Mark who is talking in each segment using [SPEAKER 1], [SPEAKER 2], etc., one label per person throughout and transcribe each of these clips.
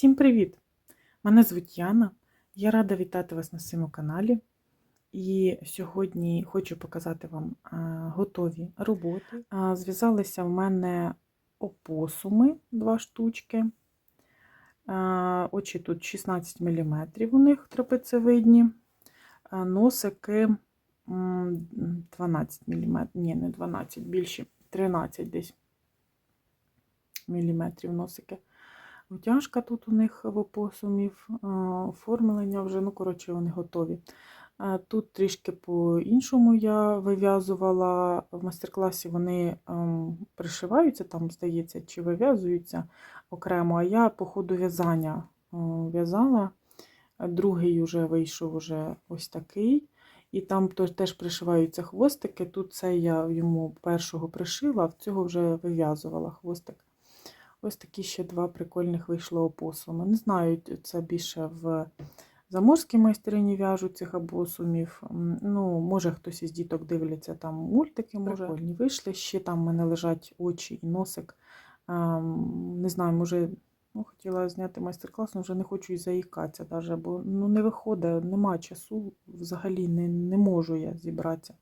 [SPEAKER 1] Всім привіт! Мене звуть Яна. Я рада вітати вас на своєму каналі. І сьогодні хочу показати вам готові роботи. Зв'язалися в мене опосуми два штучки. А, Очі тут 16 мм у них трапецевидні. Носики 12 мм. Ні, не 12, більше 13 десь міліметрів носики. Утяжка тут у них в опосумів, оформлення вже, ну, коротше, вони готові. Тут трішки по-іншому я вив'язувала в майстер-класі, вони ем, пришиваються, там, здається, чи вив'язуються окремо, а я по ходу в'язання е, в'язала. Другий вже вийшов уже ось такий. І там теж пришиваються хвостики. Тут це я йому першого пришила, а в цього вже вив'язувала хвостик. Ось такі ще два прикольних вийшло опосуми. Не знаю, це більше в заморській майстрині в'яжуть цих опосумів. Ну, може, хтось із діток дивляться там мультики, може. Прикольні вийшли. Ще там в мене лежать очі і носик. Ем, Не знаю, може, ну, хотіла зняти майстер-клас, але вже не хочу і заїкатися, бо ну, не виходить, нема часу, взагалі не, не можу я зібратися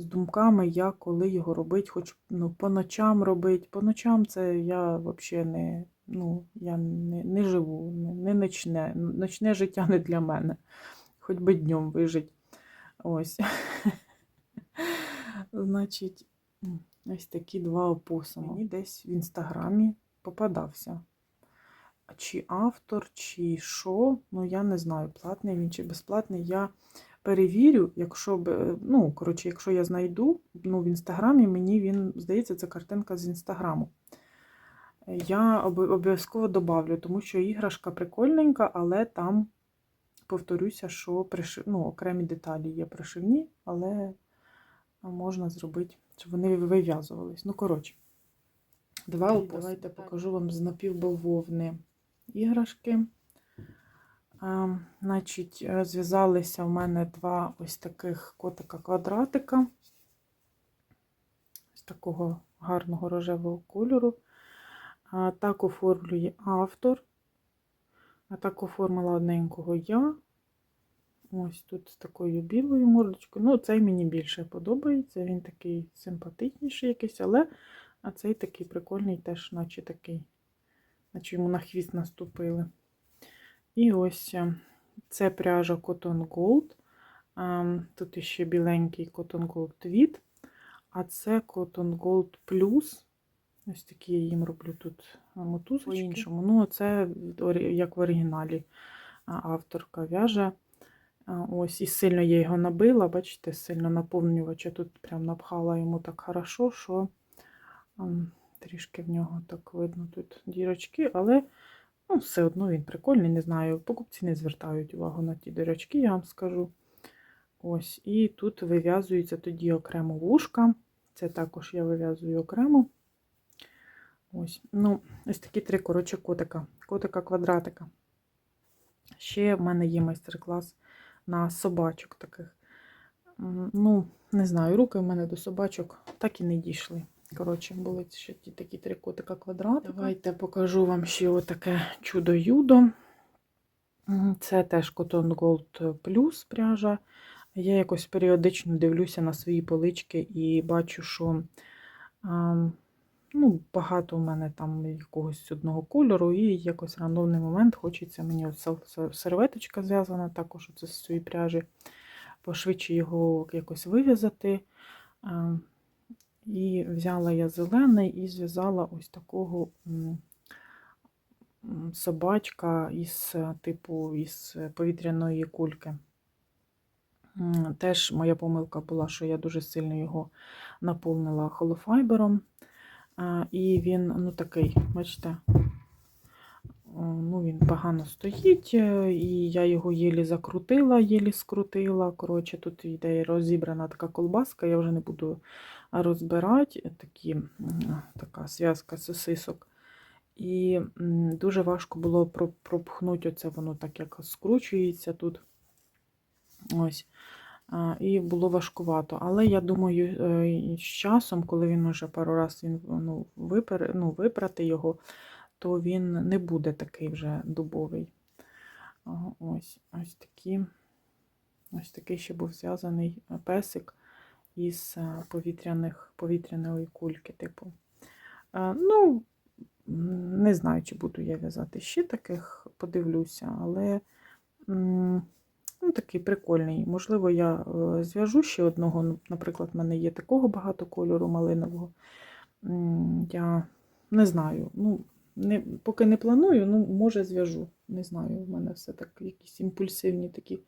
[SPEAKER 1] з думками, як коли його робити, хоч ну, по ночам робити. По ночам це я взагалі не, ну, я не, не живу, не, не ночне. Ночне життя не для мене. Хоч би днем вижить. Ось. Значить, ось такі два опосуми. Мені десь в інстаграмі попадався. Чи автор, чи що, ну я не знаю, платний він чи безплатний. Я перевірю, якщо б, е, ну, коротше, якщо я знайду, ну, в інстаграмі мені він, здається, це картинка з інстаграму. Я обов'язково добавлю, тому що іграшка прикольненька, але там, повторюся, що пришив... ну, окремі деталі є пришивні, але можна зробити, щоб вони вив'язувались. Ну, коротше, два. Давайте покажу вам з напівбавовни іграшки. Значить, е, зв'язалися в мене два ось таких котика-квадратика. Ось такого гарного рожевого кольору. Так оформлює автор. А так оформила одненького я. Ось тут з такою білою мордочкою. Ну, цей мені більше подобається. Він такий симпатичніший якийсь, але а цей такий прикольний, теж, наче такий, наче йому на хвіст наступили. І ось е, це пряжа Cotton Gold. Тут ще біленький Cotton Gold Tweed. А це Cotton Gold Plus. Ось такі я їм роблю тут мотузочки. По-іншому. Ну, це як в оригіналі авторка в'яже. Ось, і сильно я його набила, бачите, сильно наповнювача. Тут прям напхала йому так хорошо, що трішки в нього так видно тут дірочки, але ну, все одно він прикольний, не знаю. Покупці не звертають увагу на ті дірочки, я вам скажу. Ось, і тут вив'язується тоді окремо вушка. Це також я вив'язую окремо. Ось, ну, ось такі три, коротше, котика. Котика-квадратика. Ще в мене є майстер-клас на собачок таких. Ну, не знаю, руки в мене до собачок так і не дійшли. Коротше, були ще ті такі три котика квадратика. Давайте покажу вам ще отаке чудо-юдо. Це теж Cotton Gold Plus пряжа. Я якось періодично дивлюся на свої полички і бачу, що ну, багато в мене там якогось одного кольору, і якось рандомний момент хочеться мені серветочка зв'язана, також з цієї пряжі, пошвидше його якось вив'язати. І взяла я зелений і зв'язала ось такого собачка із типу із повітряної кульки. Теж моя помилка була, що я дуже сильно його наповнила холофайбером. І він, ну такий, бачите, ну він погано стоїть, е, і я його єлі закрутила, єлі скрутила. Коротше, тут йде розібрана така колбаска, я вже не буду розбирати. Такі, така зв'язка сосисок. І дуже важко було пропхнути оце, воно так як скручується тут. Ось. І було важкувато. Але я думаю, е, з часом, коли він уже пару раз він ну, ну, випрати його, то він не буде такий вже дубовий. Ось, ось такі. Ось такий ще був зв'язаний песик із е, повітряних, повітряної кульки, типу. Е, Ну, не знаю, чи буду я в'язати ще таких, подивлюся, але ну, такий прикольний. Можливо, я е, зв'яжу ще одного. ну, Наприклад, в мене є такого багато кольору малинового. Я не знаю. Ну, не, поки не планую, ну, може, зв'яжу. Не знаю, в мене все так, якісь імпульсивні такі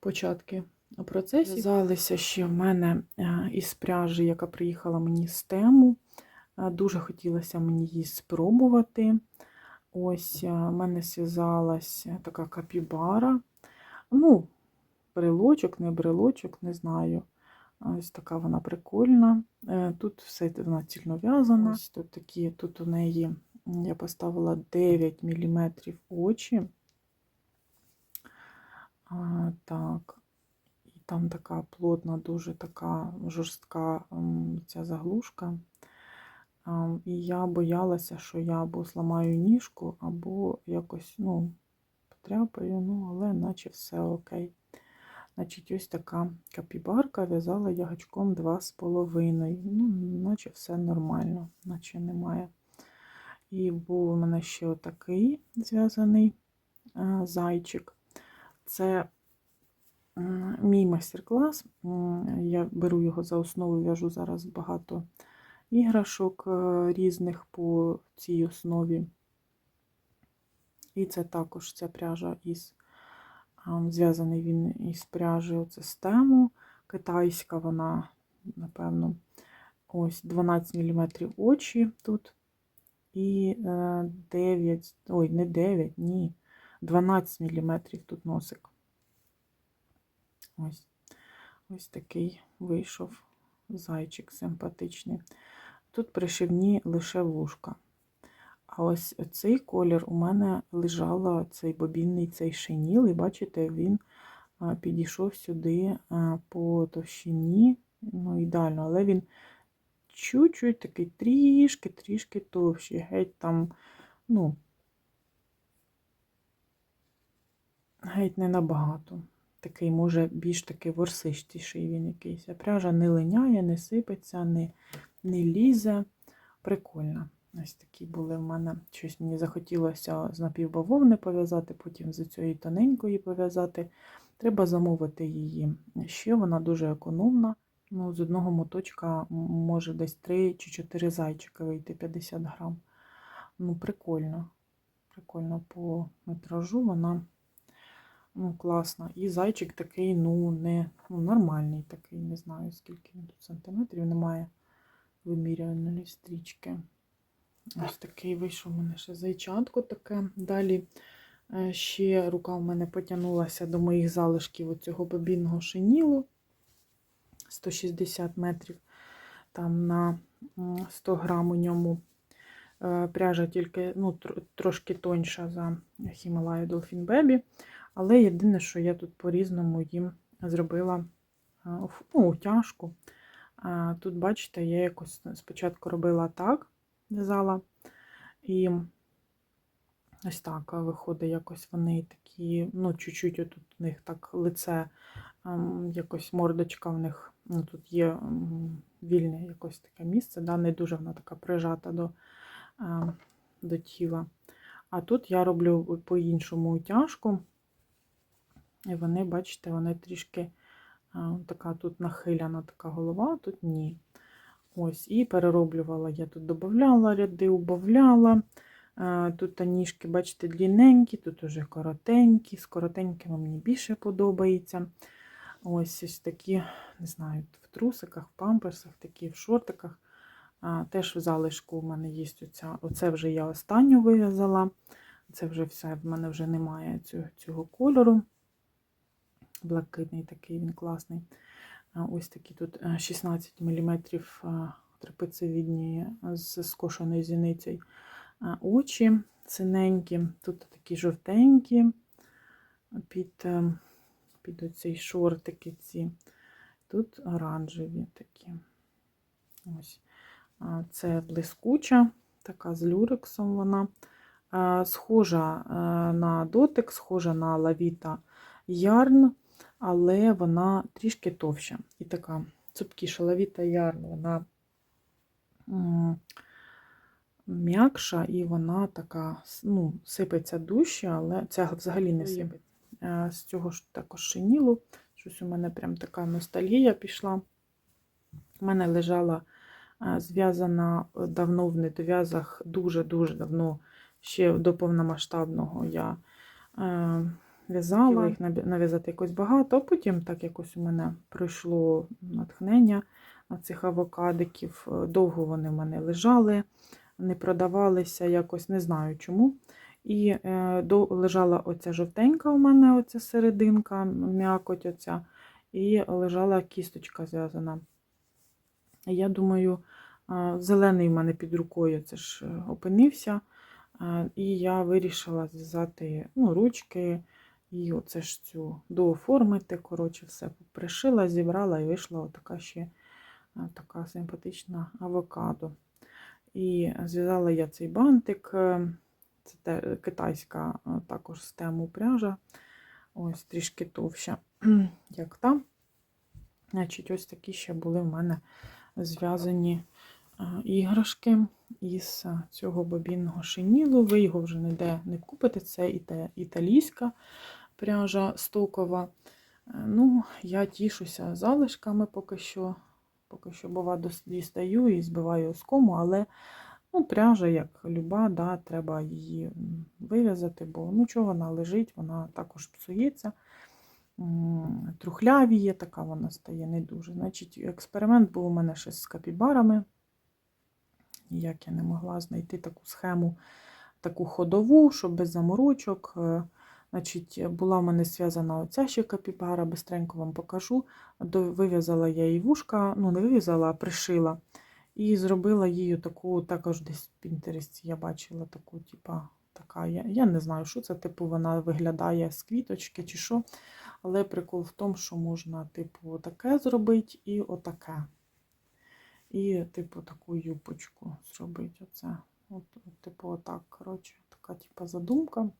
[SPEAKER 1] початки процесів. В'язалися ще в мене е, із пряжі, яка приїхала мені з тему. Е, Дуже хотілося мені її спробувати. Ось е, в мене зв'язалася така капібара. Ну, брелочок, не брелочок, не знаю. Ось така вона прикольна. Тут все вона цільнов'язана. Ось тут такі, тут у неї я поставила 9 мм очі. А, так. І там така плотна, дуже така жорстка ця заглушка. А, І я боялася, що я або зламаю ніжку, або якось, ну, потряпаю, ну, але наче все окей. Значить, ось така капібарка в'язала я гачком 2,5. Ну, наче все нормально, наче немає. І був у мене ще отакий зв'язаний е, зайчик. Це мій майстер-клас. Я беру його за основу, в'яжу зараз багато іграшок е, різних по цій основі. І це також ця пряжа із зв'язаний він із пряжі з. Китайська вона, напевно, ось 12 мм очі тут. І е, 9, ой, не 9, ні, 12 мм тут носик. Ось, ось такий вийшов зайчик симпатичний. Тут пришивні лише вушка. А ось цей колір у мене лежала цей бобінний цей шиніл, і бачите, він підійшов сюди по товщині, ну, ідеально, але він чуть-чуть такий трішки-трішки товщий. Геть там, ну, геть не набагато. Такий, може, більш такий ворсистіший він якийсь. А пряжа не линяє, не сипеться, не, не лізе. Прикольно. Ось такі були в мене. Щось мені захотілося з напівбавовни пов'язати, потім з цієї тоненької пов'язати. Треба замовити її. Ще вона дуже економна. Ну, З одного моточка може десь 3 чи 4 зайчика вийти 50 грам. Ну, прикольно. Прикольно по метражу вона ну, класна. І зайчик такий, ну, не ну, нормальний такий, не знаю, скільки він тут сантиметрів немає вимірювальної стрічки. Ось такий вийшов у мене ще зайчатко таке. Далі е, ще рука в мене потягнулася до моїх залишків оцього бобінного шинілу 160 метрів, там на 100 грам у ньому. Е, Пряжа тільки ну, трошки тоньша за Himalaya Dolphin Baby. Але єдине, що я тут по-різному їм зробила ну, утяжку. Тут, бачите, я якось спочатку робила так в'язала. І ось так виходить, якось вони такі, ну, чуть-чуть тут у них так лице, ем, якось мордочка в них, ну, тут є вільне якось таке місце, да, не дуже вона така прижата до, до тіла. А тут я роблю по-іншому утяжку. І вони, бачите, вони трішки така тут нахиляна така голова, тут ні. Ось, І перероблювала, я тут додавала ряди, убавляла. Тут ніжки, бачите, длінненькі, тут уже коротенькі. З коротенькими мені більше подобається. Ось ось такі, не знаю, в трусиках, в памперсах, такі в шортиках. Теж в залишку у мене є оця. Оце вже я останню вив'язала. Це вже все, в мене вже немає цього, цього кольору. Блакитний такий він класний. Ось такі тут 16 мм трапецевідні з скошеною зіницею очі синенькі, тут такі жовтенькі, під е, під оці шортики ці. Тут оранжеві такі. Ось. Це блискуча, така з люрексом вона. Схожа е, на дотик, схожа на лавіта ярн, але вона трішки товща. І така цупкіша лавіта ярн, вона м'якша і вона така ну, сипеться дужче, але це взагалі не сипеться. Е, З цього ж також шинілу. Щось у мене прям така ностальгія пішла. У мене лежала е, зв'язана е, давно в недов'язах, дуже-дуже давно, ще до повномасштабного я в'язала їх нав'язати якось багато, а потім так якось у мене пройшло натхнення на цих авокадиків. Довго вони в мене лежали, не продавалися, якось не знаю чому. І е, до, лежала оця жовтенька у мене, оця серединка, м'якоть оця, і лежала кісточка зв'язана. Я думаю, зелений в мене під рукою це ж е, опинився. І я вирішила зв'язати ну, ручки і оце ж цю дооформити. Коротше, все пришила, зібрала і вийшла така ще така симпатична авокадо. І зв'язала я цей бантик. Е, Це те- китайська а, також з тему пряжа. Ось трішки товща, як там. Значить, ось такі ще були в мене зв'язані іграшки із цього бобінного шинілу. Ви його вже ніде не купите. Це іта- італійська пряжа стокова. Е, Ну, я тішуся залишками поки що. Поки що, бува, дістаю і збиваю оскому, але ну, пряжа, як люба, да, треба її вив'язати, бо ну, чого вона лежить, вона також псується трухлявіє, така вона стає не дуже. Значить, експеримент був у мене ще з капібарами. Ніяк я не могла знайти таку схему, таку ходову, щоб без заморочок. Е, Значить, була в мене зв'язана оця ще капібара, бистренько вам покажу. Вив'язала я її вушка, ну не вив'язала, а пришила. І зробила її таку, також десь в Пінтересті я бачила таку, типа, така, я, я не знаю, що це, типу, вона виглядає з квіточки чи що. Але прикол в тому, що можна, типу, таке зробити і отаке. І, типу, таку юбочку зробити. Оце. От, от, типу, отак. Коротше, така, типу, задумка.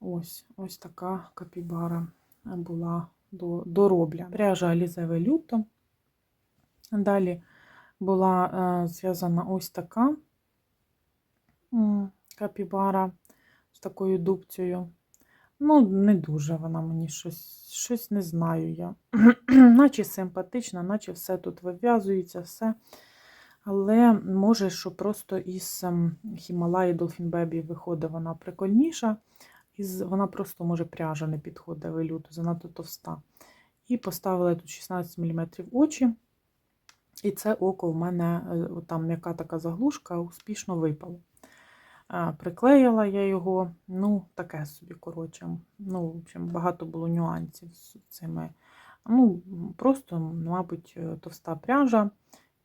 [SPEAKER 1] Ось, ось така капібара була до, доробля. Пряжа Alize Velluto. Далі була е, зв'язана ось така капібара з такою дубцею. Ну, не дуже вона мені щось, щось не знаю я. наче симпатична, наче все тут вив'язується, все. Але може, що просто із ем, Dolphin Baby виходить вона прикольніша. Із, вона просто може пряжа не підходить велюту, занадто товста. І поставила тут 16 мм очі. І це око в мене, е, там м'яка така заглушка, успішно випало. Приклеїла я його, ну, таке собі, коротше. Ну, в общем, багато було нюансів з цими. Ну, просто, мабуть, е, товста пряжа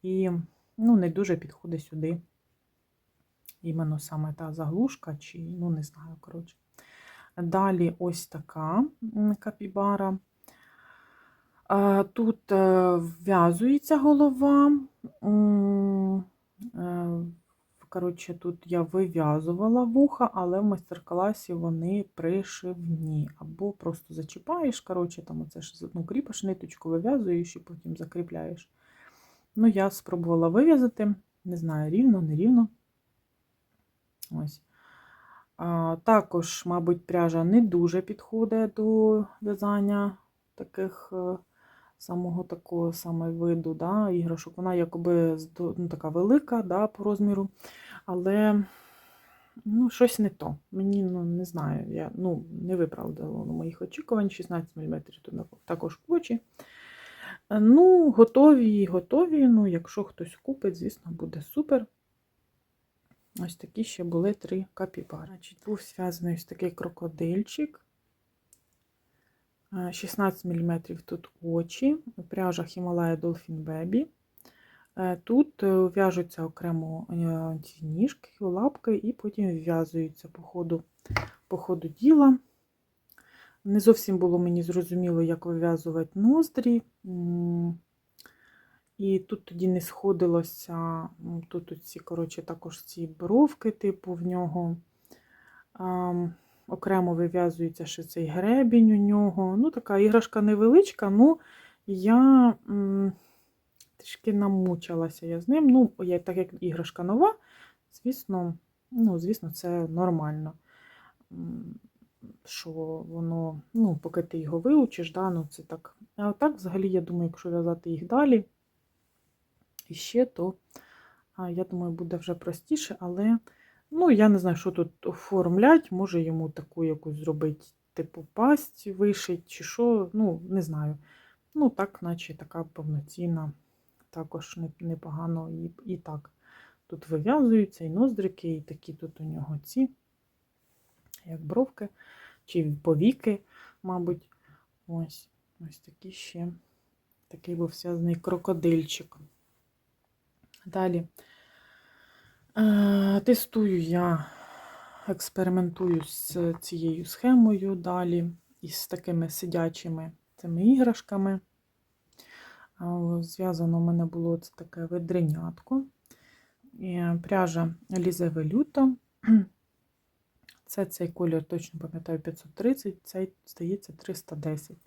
[SPEAKER 1] і ну, не дуже підходить сюди. Іменно саме та заглушка, чи, ну, не знаю, коротше. Далі ось така капібара. Тут е, вв'язується голова. Е, Коротше, тут я вив'язувала вуха, але в майстер-класі вони пришивні. Або просто зачіпаєш, коротше, там оце ж ну, кріпиш ниточку, вив'язуєш і потім закріпляєш. Ну, я спробувала вив'язати, не знаю, рівно, не рівно. Ось. А, також, мабуть, пряжа не дуже підходить до в'язання таких е, самого такого саме виду да, іграшок. Вона якоби ну, така велика да, по розміру, але ну, щось не то. Мені ну, не знаю, я ну, не виправдало моїх очікувань. 16 мм тут також плочі. Е, Ну, готові, готові. Ну, якщо хтось купить, звісно, буде супер. Ось такі ще були три капібари. Був зв'язаний ось такий крокодильчик. Е, 16 мм тут очі, пряжа Himalaya Dolphin Baby. Е, Тут е, в'яжуться окремо ці ніжки, лапки, і потім вв'язуються по ходу, по ходу діла. Не зовсім було мені зрозуміло, як вив'язувати ноздрі. І тут тоді не сходилося, тут ці, коротше, також ці бровки, типу, в нього. Окремо вив'язується ще цей гребінь у нього. Ну, така іграшка невеличка, ну я м, трішки намучилася я з ним. Ну, я, так як іграшка нова, звісно, ну, звісно, це нормально. Що воно, ну, поки ти його вивчиш, да, ну, це так. А так, взагалі, я думаю, якщо в'язати їх далі іще, то я думаю, буде вже простіше, але ну, я не знаю, що тут оформлять, може йому таку якусь зробити, типу пасть вишить, чи що, ну, не знаю. Ну, так, наче така повноцінна, також непогано і, і так. Тут вив'язуються і ноздрики, і такі тут у нього ці, як бровки, чи повіки, мабуть. Ось, ось такі ще. Такий був зв'язаний крокодильчик. Далі. Е, Тестую я, експериментую з цією схемою далі, із такими сидячими цими іграшками. Зв'язано в мене було це таке ведренятко. І Пряжа Лізе Велюто. Це цей колір, точно пам'ятаю, 530, цей, здається, 310.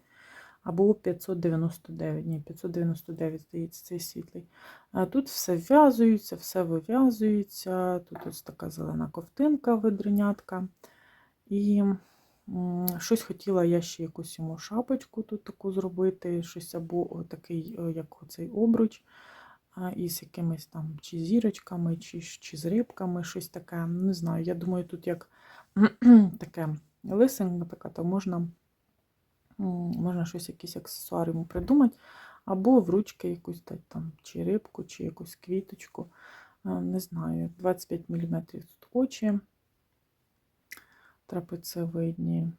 [SPEAKER 1] Або 599. Ні, 599, здається, цей світлий. Тут все в'язується, все вив'язується. Тут ось така зелена ковтинка, ведренятка. І щось хотіла я ще якусь йому шапочку тут таку зробити, щось або такий, е, як оцей обруч, із якимись там чи зірочками, чи, чи з рибками, щось таке. Не знаю. Я думаю, тут як таке лисенька така, то можна, можна щось, якийсь аксесуар йому придумати, або в ручки якусь дати там, чи рибку, чи якусь квіточку. Не знаю, 25 мм тут очі трапецевидні.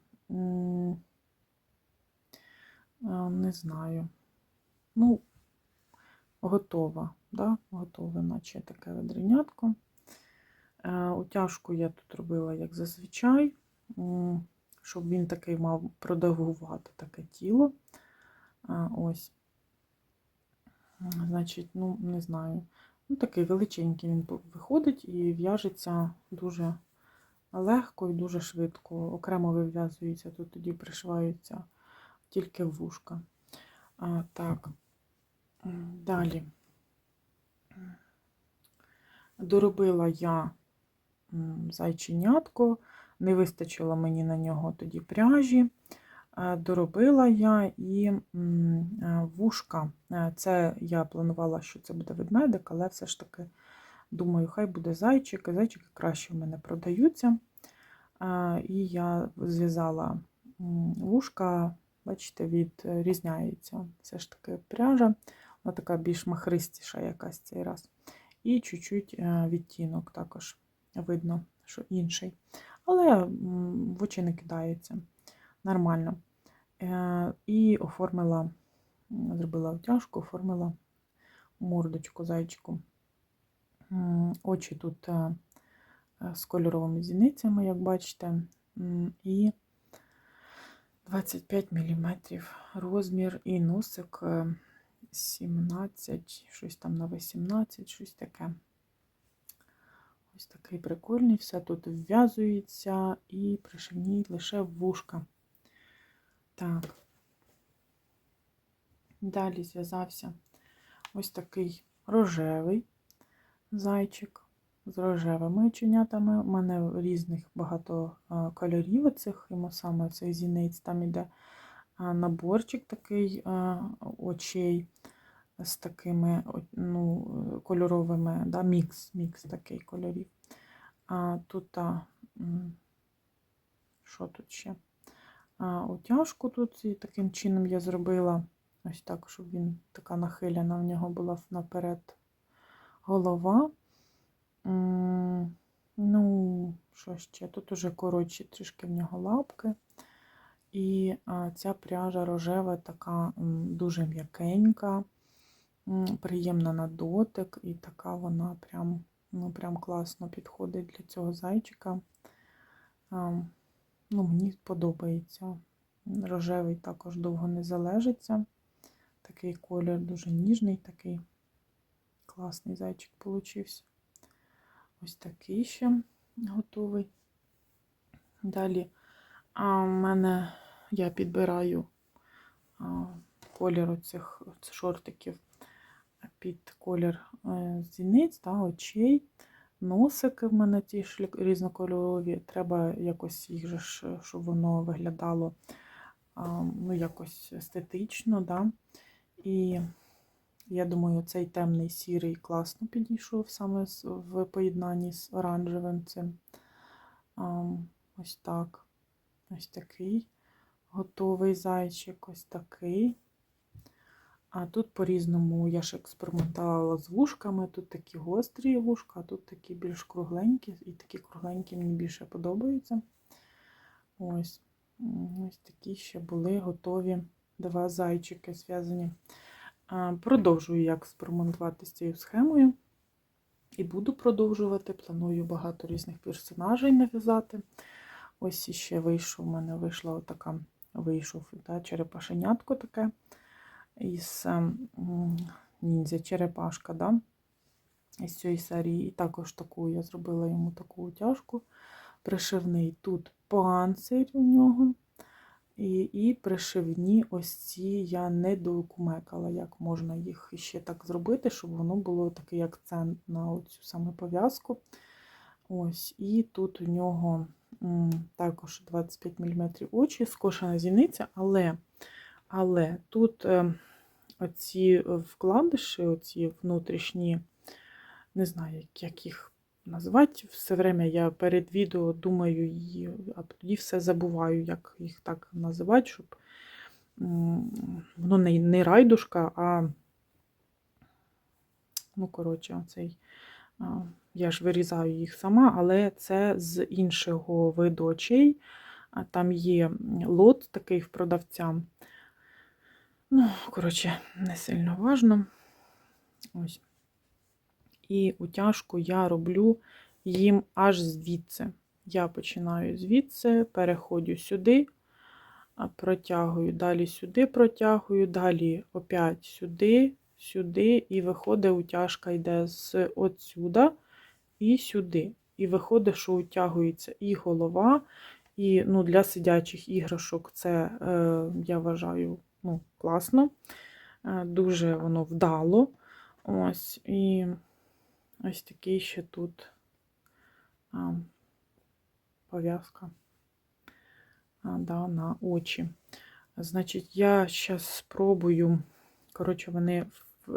[SPEAKER 1] Не знаю. Ну, готова, да? готове, наче таке ведренятко. Е, Утяжку я тут робила, як зазвичай, щоб він такий мав продовгувати таке тіло. Ось. Значить, ну, не знаю. Ну, такий величенький він виходить і в'яжеться дуже легко і дуже швидко. Окремо вив'язується, тут тоді пришиваються тільки вушка. А, так. Далі. Доробила я зайченятко, не вистачило мені на нього тоді пряжі. Е, Доробила я і е, вушка. Е, Це я планувала, що це буде ведмедик, але все ж таки думаю, хай буде зайчик. Зайчики краще в мене продаються. І я зв'язала вушка, бачите, відрізняється. Все ж таки пряжа, вона така більш махристіша якась цей раз. І чуть-чуть відтінок також видно, що інший. Але в очі не кидається нормально. Е, І оформила, зробила обтяжку, оформила мордочку зайчику. Очі тут е, е, з кольоровими зіницями, як бачите, і 25 мм розмір, і носик е, 17, щось там на 18, щось таке. Ось такий прикольний, все тут вв'язується і пришивні лише вушка. Так. Далі зв'язався ось такий рожевий зайчик з рожевими оченятами. У мене різних багато кольорів оцих, йому саме цей зінець, там іде наборчик такий очей з такими ну, кольоровими, да, мікс, мікс такий кольорів. А тут, а, що тут ще? А, утяжку тут і таким чином я зробила ось так, щоб він така нахиляна в нього була наперед голова. Ну, що ще? Тут уже коротші трішки в нього лапки. І ця пряжа рожева така дуже м'якенька, приємна на дотик, і така вона прям, ну, прям класно підходить для цього зайчика. Ну, мені подобається. Рожевий також довго не залежиться. Такий колір дуже ніжний, такий Класний зайчик получився. Ось такий ще готовий. Далі а, в мене я підбираю колір оцих шортиків під колір е, зіниць та очей. Носики в мене ті різнокольорові. Треба якось їх же щоб воно виглядало ну, якось естетично. Да? І я думаю, цей темний сірий класно підійшов саме в поєднанні з оранжевим цим. Ось так. Ось такий готовий зайчик, ось такий. А тут по-різному я ж експериментувала з вушками. Тут такі гострі вушка, а тут такі більш кругленькі, і такі кругленькі мені більше подобаються. Ось. Ось такі ще були готові два зайчики зв'язані. Продовжую я експериментувати з цією схемою. І буду продовжувати. Планую багато різних персонажей нав'язати. Ось іще вийшов, у мене вийшла отака, вийшов та, черепашенятко таке із ем, ніндзя черепашка, да? із цієї серії. І також таку я зробила йому таку утяжку. Пришивний тут панцир у нього. І, і пришивні ось ці я не докумекала, як можна їх ще так зробити, щоб воно було такий акцент на цю саме пов'язку. Ось, І тут у нього м, також 25 мм очі, скошена зіниця, але, але тут е, оці вкладиші, оці внутрішні, не знаю, як, їх назвати. Все время я перед відео думаю її, а тоді все забуваю, як їх так називати, щоб воно не, не райдушка, а, ну, коротше, оцей. Я ж вирізаю їх сама, але це з іншого виду очей. Там є лот такий в продавця. Ну, коротше, не сильно важно. Ось. І утяжку я роблю їм аж звідси. Я починаю звідси, переходжу сюди, протягую, далі сюди протягую, далі опять сюди, сюди, і виходить, утяжка йде з отсюда і сюди. І виходить, що утягується і голова, і ну, для сидячих іграшок це, е, я вважаю, класно. Е, дуже воно вдало. Ось, і ось такий ще тут пов'язка да, на очі. Значить, я зараз спробую, коротше, вони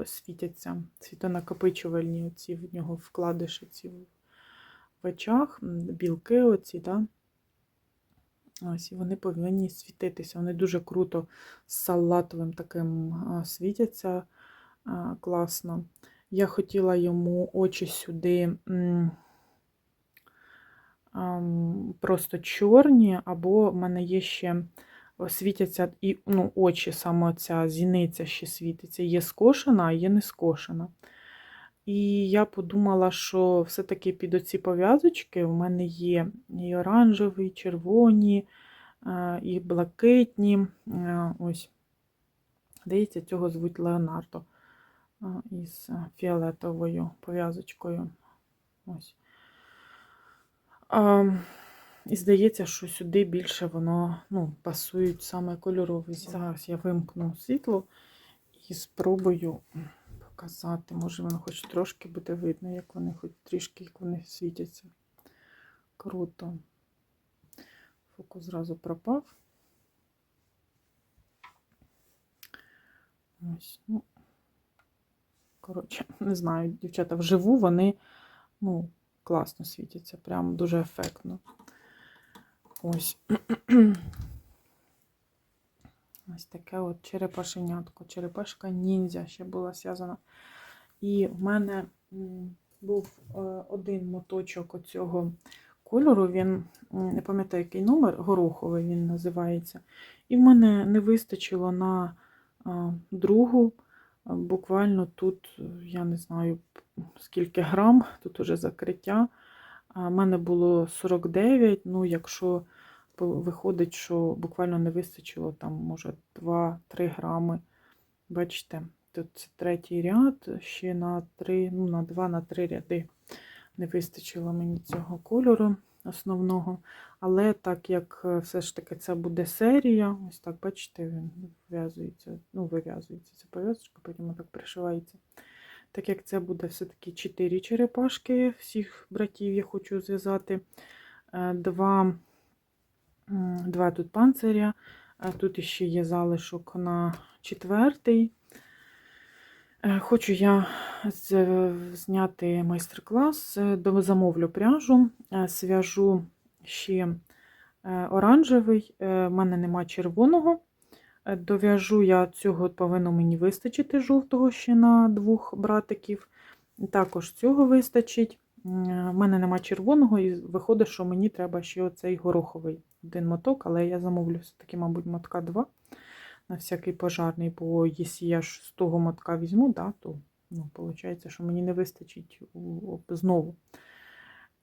[SPEAKER 1] світяться, світонакопичувальні оці в нього вкладиші ці в- в очах, білки оці, да? Ось, і вони повинні світитися. Вони дуже круто з салатовим таким світяться класно. Я хотіла йому очі сюди просто чорні, або в мене є ще світяться і ну, очі, саме ця зіниця ще світиться. Є скошена, а є не скошена. І я подумала, що все-таки під оці пов'язочки в мене є і оранжеві, і червоні, е, і блакитні. Е, Ось. Здається, цього звуть Леонардо е, із фіолетовою пов'язочкою. Ось. І здається, що сюди більше воно ну, пасують саме кольорові. Зараз я вимкну світло і спробую показати. Може, воно хоч трошки буде видно, як вони, хоч трішки як вони світяться. Круто. Фокус зразу пропав. Ось, ну, коротше, не знаю, дівчата вживу вони, ну, класно світяться, прям дуже ефектно. Ось. Ось таке от черепашенятко. Черепашка ніндзя ще була зв'язана. І в мене був е, один моточок оцього кольору. Він, не пам'ятаю, який номер, гороховий він називається. І в мене не вистачило на другу. Буквально тут, я не знаю, скільки грам, тут уже закриття. В мене було 49, ну, якщо виходить, що буквально не вистачило там, може, 2-3 грами. Бачите, Тут це третій ряд, ще на три, ну, на два, на три ряди. Не вистачило мені цього кольору основного. Але так як е, все ж таки це буде серія, ось так, бачите, він вив'язується, ну, вив'язується ця пов'язочка, потім так пришивається. Так як це буде все-таки 4 черепашки, всіх братів я хочу зв'язати. Е, Два, два тут панциря, а тут ще є залишок на четвертий. Е, Хочу я зняти майстер-клас, е, замовлю пряжу, е, зв'яжу ще е, оранжевий, У мене нема червоного. Е, Дов'яжу я цього повинно мені вистачити жовтого ще на двох братиків. Також цього вистачить. У мене нема червоного, і виходить, що мені треба ще оцей гороховий один моток, але я замовлю все-таки, мабуть, мотка два на всякий пожарний, бо якщо я ж з того мотка візьму, да, то ну, виходить, що мені не вистачить знову.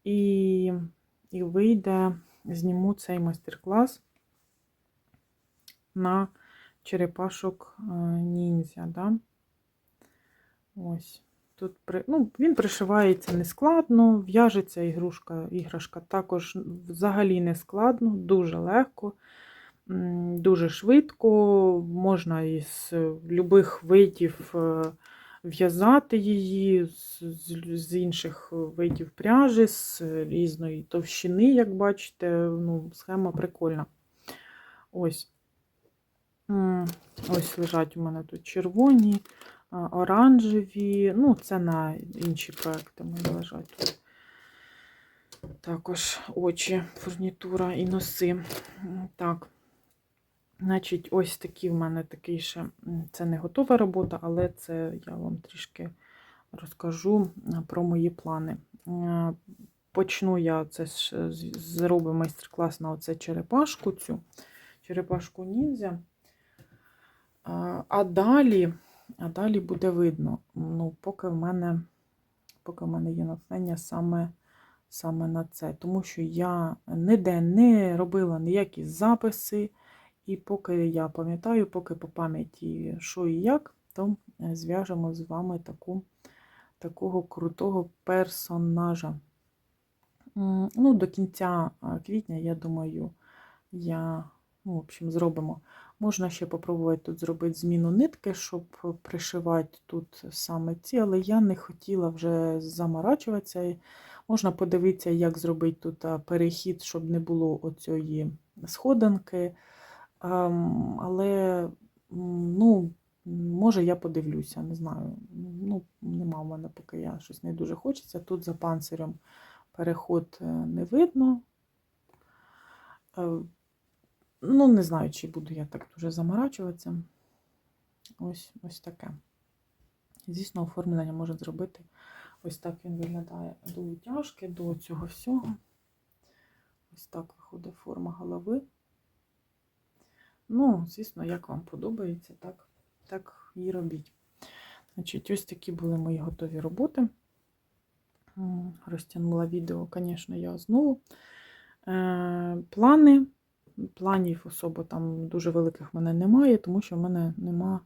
[SPEAKER 1] І, і вийде, зніму цей майстер-клас на черепашок е, ніндзя. Да? Ось. Тут ну, він пришивається нескладно, в'яжеться ігрушка, іграшка також взагалі не складно, дуже легко, дуже швидко. Можна із будь-яких видів е, в'язати її, з, інших видів пряжі, з різної товщини, як бачите, ну, схема прикольна. Ось. Ось лежать у мене тут червоні, оранжеві. Ну, це на інші проекти в мене лежать тут. Також очі, фурнітура і носи. Так. Значить, ось такі в мене такий ще. Це не готова робота, але це я вам трішки розкажу про мої плани. Почну я це зроблю майстер-клас на оце черепашку цю, черепашку ніндзя. А далі, а далі буде видно. Ну, поки в мене, поки в мене є натхнення саме, саме на це. Тому що я ніде не робила ніякі записи. І поки я пам'ятаю, поки по пам'яті що і як, то е, зв'яжемо з вами таку, такого крутого персонажа. Ну, до кінця квітня, я думаю, я, ну, в общем, зробимо. Можна ще попробувати тут зробити зміну нитки, щоб пришивати тут саме ці, але я не хотіла вже заморачуватися. Можна подивитися, як зробити тут перехід, щоб не було оцієї сходинки. Але, ну, може, я подивлюся, не знаю. Ну, нема в мене, поки я щось не дуже хочеться. Тут за панцирем переход е, не видно. Ну, не знаю, чи буду я так дуже заморачуватися. Ось, ось таке. Звісно, оформлення можна зробити. Ось так він виглядає до утяжки, до цього всього. Ось так виходить форма голови. Ну, звісно, як вам подобається, так, так і робіть. Значить, ось такі були мої готові роботи. Розтягнула відео, звісно, я знову. Е, Плани. Планів особо там дуже великих в мене немає, тому що в мене нема,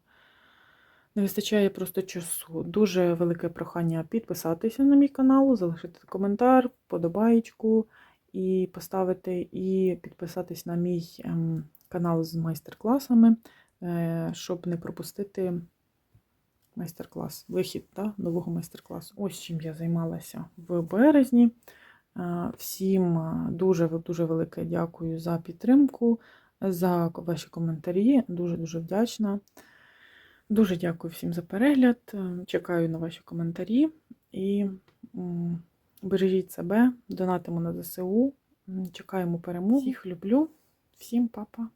[SPEAKER 1] не вистачає просто часу. Дуже велике прохання підписатися на мій канал, залишити коментар, подобаєчку і поставити, і підписатись на мій ем, канал з майстер-класами, е, щоб не пропустити майстер-клас, вихід да, нового майстер-класу. Ось чим я займалася в березні. Е, Всім е, дуже дуже велике дякую за підтримку, за ваші коментарі. Дуже-дуже вдячна. Дуже дякую всім за перегляд. Е, Чекаю на ваші коментарі і бережіть себе, донатимо на ЗСУ. Чекаємо перемоги. Всіх люблю. Всім па-па.